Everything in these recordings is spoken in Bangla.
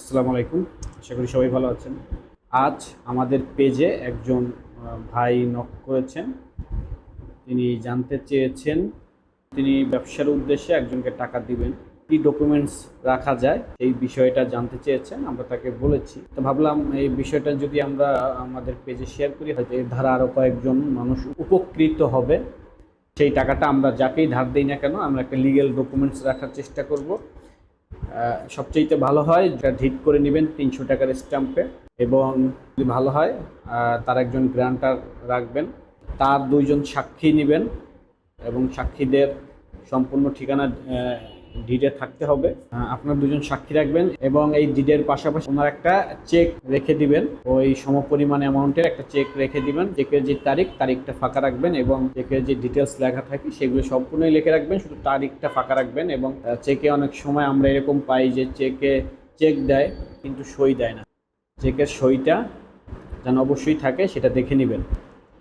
আসসালামু আলাইকুম। আশা করি সবাই ভালো আছেন। আজ আমাদের পেজে একজন ভাই নক করেছেন। তিনি জানতে চেয়েছেন, তিনি ব্যবসার উদ্দেশ্যে একজনকে টাকা দিবেন। কি ডকুমেন্টস রাখা যায় এই বিষয়টা জানতে চেয়েছেন, আমরা তাকে বলেছি। তো ভাবলাম এই বিষয়টা যদি আমরা আমাদের পেজে শেয়ার করি, হয়তো এর ধারা আরও কয়েকজন মানুষ উপকৃত হবে। সেই টাকাটা আমরা যাকেই ধার দিই না কেন, আমরা একটা লিগেল ডকুমেন্টস রাখার চেষ্টা করব। আহ, সবচেয়ে ভালো হয় যেটা ঢিট করে নেবেন তিনশো টাকার স্ট্যাম্পে। এবং যদি ভালো হয় তার একজন গ্রান্টার রাখবেন। তার দুইজন সাক্ষী নেবেন এবং সাক্ষীদের সম্পূর্ণ ঠিকানা ডিডে থাকতে হবে। আপনার দুজন সাক্ষী রাখবেন এবং এই ডিডের পাশাপাশি ওনার একটা চেক রেখে দিবেন। ওই সমপরিমাণ অ্যামাউন্টের একটা চেক রেখে দিবেন। চেকের যে তারিখ, তারিখটা ফাঁকা রাখবেন এবং চেকের যে ডিটেলস লেখা থাকে সেগুলো সম্পূর্ণই লিখে রাখবেন। শুধু তারিখটা ফাঁকা রাখবেন এবং চেকে অনেক সময় আমরা এরকম পাই যে চেকে চেক দেয় কিন্তু সই দেয় না। চেকের সইটা যেন অবশ্যই থাকে সেটা দেখে নেবেন।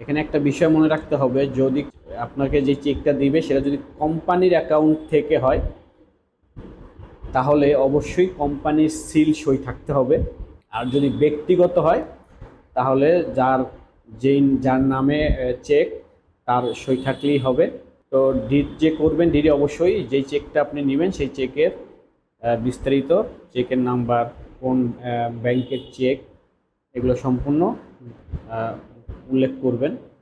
এখানে একটা বিষয় মনে রাখতে হবে, যদি আপনাকে যে চেকটা দিবে সেটা যদি কোম্পানির অ্যাকাউন্ট থেকে হয় তাহলে অবশ্যই কোম্পানির সিল সই থাকতে হবে। আর যদি ব্যক্তিগত হয়, তাহলে যার যেই, যার নামে চেক তার সই থাকলেই হবে। তো ডিড যে করবেন ডিডে অবশ্যই যেই চেকটা আপনি নেবেন, সেই চেকের বিস্তারিত চেকের নাম্বার, কোন ব্যাংকের চেক এগুলো সম্পূর্ণ উল্লেখ করবেন।